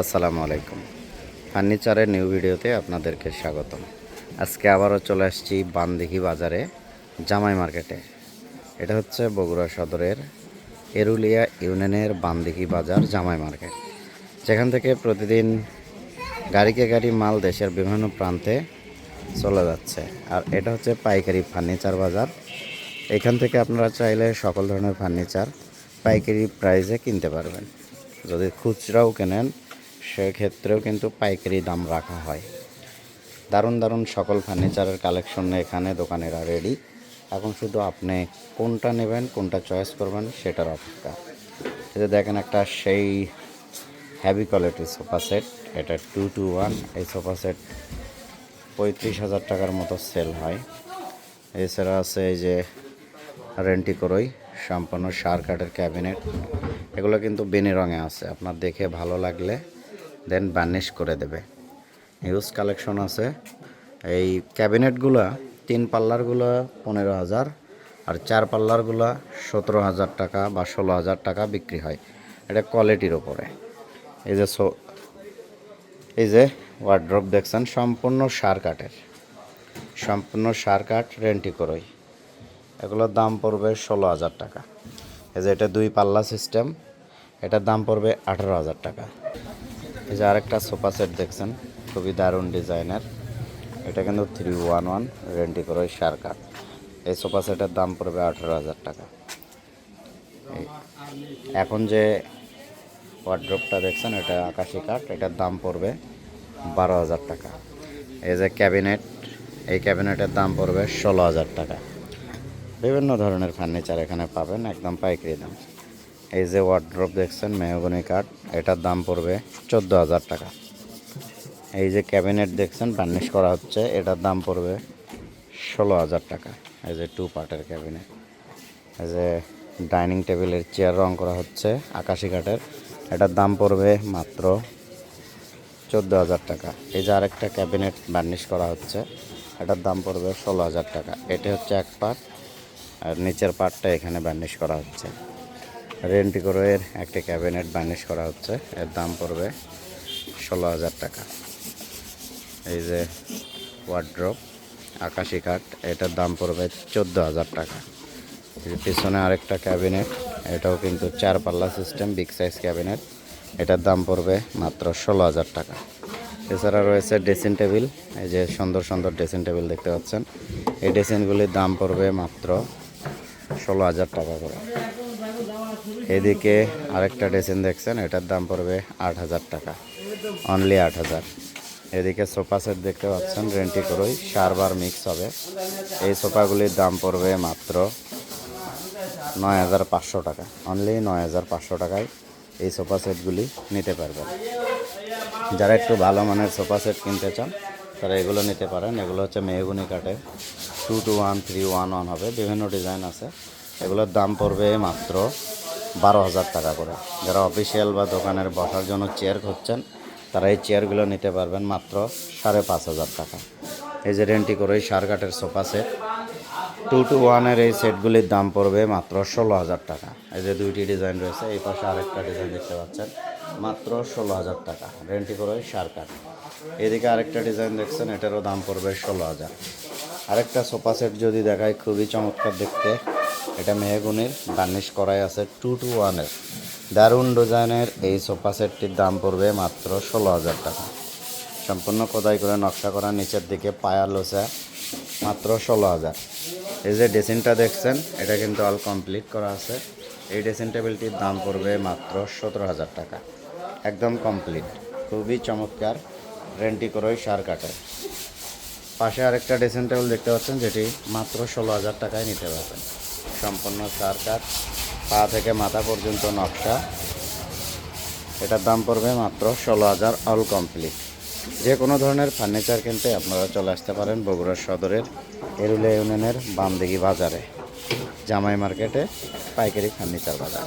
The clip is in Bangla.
আসসালামু আলাইকুম। ফার্নিচারের নিউ ভিডিওতে আপনাদেরকে স্বাগতম। আজকে আবারও চলে আসছি বানদিঘি বাজারে, জামাই মার্কেটে। এটা হচ্ছে বগুড়া সদরের এরুলিয়া ইউনিয়নের বানদিঘি বাজার, জামাই মার্কেট। যেখান থেকে প্রতিদিন গাড়িকে গাড়ি মাল দেশের বিভিন্ন প্রান্তে চলে যাচ্ছে। আর এটা হচ্ছে পাইকারি ফার্নিচার বাজার। এখান থেকে আপনারা চাইলে সকল ধরনের ফার্নিচার পাইকারি প্রাইসে কিনতে পারবেন। যদি খুচরাও কেনেন সেক্ষেত্রেও কিন্তু পাইকারি দাম রাখা হয়। দারুণ দারুণ সকল ফার্নিচারের কালেকশন এখানে দোকানেরা রেডি এখন শুধু আপনি কোনটা নেবেন, কোনটা চয়েস করবেন সেটার অপেক্ষা। যে দেখেন একটা সেই হ্যাভি কোয়ালিটির সোফা সেট এটা টু টু ওয়ান এই সোফা সেট পঁয়ত্রিশ হাজার টাকার মতো সেল হয়। এছাড়া আছে এই যে রেন্টি করই সম্পূর্ণ সার কাঠের ক্যাবিনেট এগুলো কিন্তু বেনি রঙে আছে, আপনার দেখে ভালো লাগলে দেন বার্নিশ করে দেবে। হিউজ কালেকশন আছে। এই ক্যাবিনেটগুলো, তিন পাল্লারগুলো পনেরো হাজার, আর চার পাল্লারগুলো সতেরো হাজার টাকা বা ষোলো হাজার টাকা বিক্রি হয়। এটা কোয়ালিটির ওপরে এই যে এই যে ওয়ার্ড্রপ দেখছেন, সম্পূর্ণ সার কাঠের। সম্পূর্ণ সার কাঠ রেন্টি করই। এগুলোর দাম পড়বে ষোলো হাজার টাকা। এই যে এটা দুই পাল্লা সিস্টেম এটার দাম পড়বে আঠেরো হাজার টাকা। এই যে আরেকটা সোফা সেট দেখছেন, খুবই দারুণ ডিজাইনের। এটা কিন্তু থ্রি ওয়ান ওয়ান রেন্টি করে সার কাঠ এই সোফা সেটের দাম পড়বে আঠেরো হাজার টাকা। এখন যে ওয়ার্ড্রপটা দেখছেন, এটা আকাশি কাঠ, এটার দাম পড়বে বারো হাজার টাকা। এই যে ক্যাবিনেট, এই ক্যাবিনেটের দাম পড়বে ষোলো হাজার টাকা। বিভিন্ন ধরনের ফার্নিচার এখানে পাবেন, একদম পাইকারি দাম। এই যে ওয়ার্ড্রপ দেখছেন, মেহগনি কাঠ, এটার দাম পড়বে চোদ্দ হাজার টাকা। এই যে ক্যাবিনেট দেখছেন বার্নিশ করা হচ্ছে, এটার দাম পড়বে ষোলো হাজার টাকা। এই যে টু পার্টের ক্যাবিনেট এই যে ডাইনিং টেবিলের চেয়ার রং করা হচ্ছে, আকাশি কাঠের। এটার দাম পড়বে মাত্র চোদ্দ হাজার টাকা। এই যে আরেকটা ক্যাবিনেট বার্নিশ করা হচ্ছে, এটার দাম পড়বে ষোলো হাজার টাকা। এটি হচ্ছে এক পার্ট আর নিচের পার্টটা এখানে বার্নিশ করা হচ্ছে। রেন্টিকোরের একটি ক্যাবিনেট বার্নিশ করা হচ্ছে। এর দাম পড়বে ষোলো হাজার টাকা। এই যে ওয়ার্ড্রপ আকাশি কাঠ এটার দাম পড়বে চোদ্দ হাজার টাকা। পিছনে আরেকটা ক্যাবিনেট এটাও কিন্তু চার পাল্লা সিস্টেম বিগ সাইজ ক্যাবিনেট এটার দাম পড়বে মাত্র ষোলো হাজার টাকা। এছাড়া রয়েছে ড্রেসিং টেবিল এই যে সুন্দর সুন্দর ড্রেসিং টেবিল দেখতে পাচ্ছেন। এই ড্রেসিংগুলির দাম পড়বে মাত্র ষোলো হাজার টাকা করে। এদিকে আরেকটা ড্রেসিং দেখছেন, এটার দাম পড়বে আট হাজার টাকা। অনলি আট হাজার। এদিকে সোফা সেট দেখতে পাচ্ছেন, রেন্টি করই সারবার মিক্স হবে। এই সোফাগুলির দাম পড়বে মাত্র নয় হাজার পাঁচশো টাকা। অনলি নয় হাজার পাঁচশো টাকায় এই সোফা সেটগুলি নিতে পারবেন। যারা একটু ভালো মানের সোফা সেট কিনতে চান, তারা এগুলো নিতে পারেন। এগুলো হচ্ছে মেহগুনি কাঠের। Two two one three one one হবে। বিভিন্ন ডিজাইন আছে। এগুলোর দাম পড়বে মাত্র বারো হাজার টাকা করে। যারা অফিসিয়াল বা দোকানের বসার জন্য চেয়ার খুঁজছেন, তারা এই চেয়ারগুলো নিতে পারবেন মাত্র সাড়ে পাঁচ হাজার টাকা। এই যে রেন্টি করে সার কাঠের সোফা সেট টু টু ওয়ানের এই সেটগুলির দাম পড়বে মাত্র ষোলো হাজার টাকা। এই যে দুইটি ডিজাইন রয়েছে, এই পাশে আরেকটা ডিজাইন দেখতে পাচ্ছেন, মাত্র ষোলো হাজার টাকা। রেন্টি করে সার কাঠ। এদিকে আরেকটা ডিজাইন দেখছেন, এটারও দাম পড়বে ষোলো হাজার। আরেকটা সোফা সেট যদি দেখায় খুবই চমৎকার দেখতে। এটা মেহগুনির বার্নিশ করাই আছে টু টু ওয়ানের দারুণ ডিজাইনের এই সোফা সেটটির দাম পড়বে মাত্র ষোলো হাজার টাকা। সম্পূর্ণ খোদাই করে নকশা করা নিচের দিকে পায়া লোসা মাত্র ষোলো হাজার। এই যে ড্রেসিংটা দেখছেন, এটা কিন্তু অল কমপ্লিট করা আছে। এই ড্রেসিং টেবিলটির দাম পড়বে মাত্র সতেরো হাজার টাকা। একদম কমপ্লিট। খুবই চমৎকার রেন্টি করোই সার কাটে। পাশে আরেকটা ড্রেসিং টেবিল দেখতে পাচ্ছেন, যেটি মাত্র ষোলো হাজার টাকায় নিতে পারবেন। সম্পূর্ণ সার কাঠ পা থেকে মাথা পর্যন্ত নকশা। এটার দাম পড়বে মাত্র ষোলো হাজার অল কমপ্লিট। যে কোনো ধরনের ফার্নিচার কিনতে আপনারা চলে আসতে পারেন বগুড়া সদরের এরুলিয়া ইউনিয়নের বামদিঘি বাজারে, জামাই মার্কেটে পাইকারি ফার্নিচার বাজার।